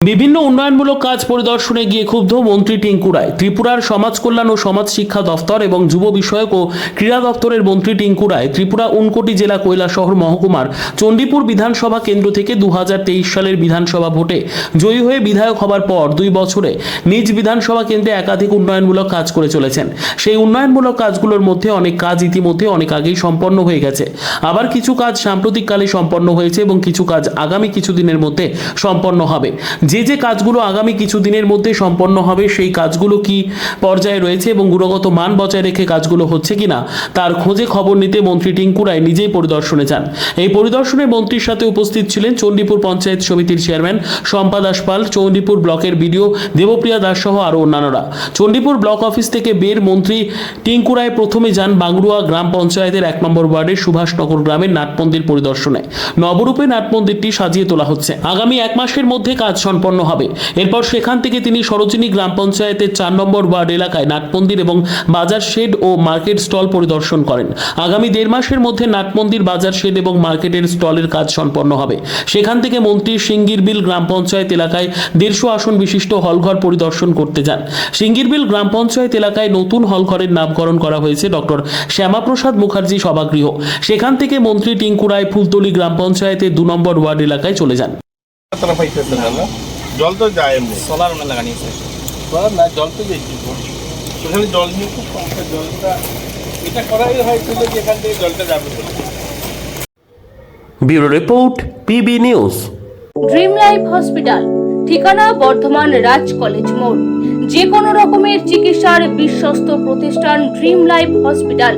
বিভিন্ন উন্নয়নমূলক কাজ পরিদর্শনে গিয়ে ক্ষুব্ধ মন্ত্রী টিঙ্কু রায়। ত্রিপুরার সমাজ কল্যাণ ও সমাজ শিক্ষা দফতর এবং যুব বিষয়ক ও ক্রীড়া দপ্তরের মন্ত্রী টিঙ্কু রায় ত্রিপুরা উনকোটি জেলা কৈলাসহর মহকুমার চণ্ডীপুর বিধানসভা কেন্দ্র থেকে দু হাজার তেইশ সালের বিধানসভা ভোটে জয়ী হয়ে বিধায়ক হবার পর দুই বছরে নিজ বিধানসভা কেন্দ্রে একাধিক উন্নয়নমূলক কাজ করে চলেছেন। সেই উন্নয়নমূলক কাজগুলোর মধ্যে অনেক কাজ ইতিমধ্যে অনেক আগেই সম্পন্ন হয়ে গেছে। আবার কিছু কাজ সাম্প্রতিককালে সম্পন্ন হয়েছে এবং কিছু কাজ আগামী কিছুদিনের মধ্যে সম্পন্ন হবে। যে যে কাজগুলো আগামী কিছুদিনের মধ্যে সম্পন্ন হবে, সেই কাজগুলো কি পর্যায়ে রয়েছে এবং গুণগত মান বজায় রেখে কাজগুলো হচ্ছে কিনা, তার খোঁজে খবর নিতে মন্ত্রী টিঙ্কু রায় নিজেই পরিদর্শনে যান। এই পরিদর্শনে মন্ত্রীর সাথে উপস্থিত ছিলেন চণ্ডীপুর পঞ্চায়েত সমিতির চেয়ারম্যান শম্পা দাস পাল, চণ্ডীপুর ব্লকের বিডিও দেবপ্রিয়া দাস সহ আরও অন্যান্যরা। চণ্ডীপুর ব্লক অফিস থেকে বের মন্ত্রী টিঙ্কু রায় প্রথমে যান বাংরুয়া গ্রাম পঞ্চায়েতের এক নম্বর ওয়ার্ডের সুভাষনগর গ্রামের নাটমন্দির পরিদর্শনে। নবরূপে নাটমন্দিরটি সাজিয়ে তোলা হচ্ছে। আগামী এক মাসের মধ্যে কাজ সম্পন্ন হবে। এরপর সেখান থেকে তিনি সরোজিনী গ্রাম পঞ্চায়েতের চার নম্বর ওয়ার্ড এলাকায় নাটমন্দির এবং বাজার শেড ও মার্কেট স্টল পরিদর্শন করেন। আগামী দেড় মাসের মধ্যে নাটমন্দির, বাজার শেড এবং মার্কেটের স্টলের কাজ সম্পন্ন হবে। সেখান থেকে মন্ত্রী সিঙ্গিরবিল গ্রাম পঞ্চায়েত এলাকায় দেড়শো আসন বিশিষ্ট হলঘর পরিদর্শন করতে যান। সিঙ্গিরবিল গ্রাম পঞ্চায়েত এলাকায় নতুন হলঘরের নামকরণ করা হয়েছে ডক্টর শ্যামাপ্রসাদ মুখার্জি সভাগৃহ। সেখান থেকে মন্ত্রী টিঙ্কুরায় ফুলতলি গ্রাম পঞ্চায়েতের দু নম্বর ওয়ার্ড এলাকায় চলে যান। তারা পাইতেছে না না? জল তো যায় এমনি। সোলার লাগানি আছে। সোলার না জল তো যাইছি জল নিয়ে খুব সমস্যা জলটা এটা করাই হয়েছিল যে এখান থেকে জলটা যাবে। বলে bureau report PB news. Dream life hospital ঠিকানা বর্ধমান রাজ কলেজ মোড়। যে কোনো রকমের চিকিৎসার বিশ্বস্ত প্রতিষ্ঠান ড্রিম লাইফ হসপিটাল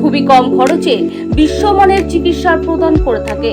খুবই কম খরচে বিশ্বমানের চিকিৎসা প্রদান করে থাকে।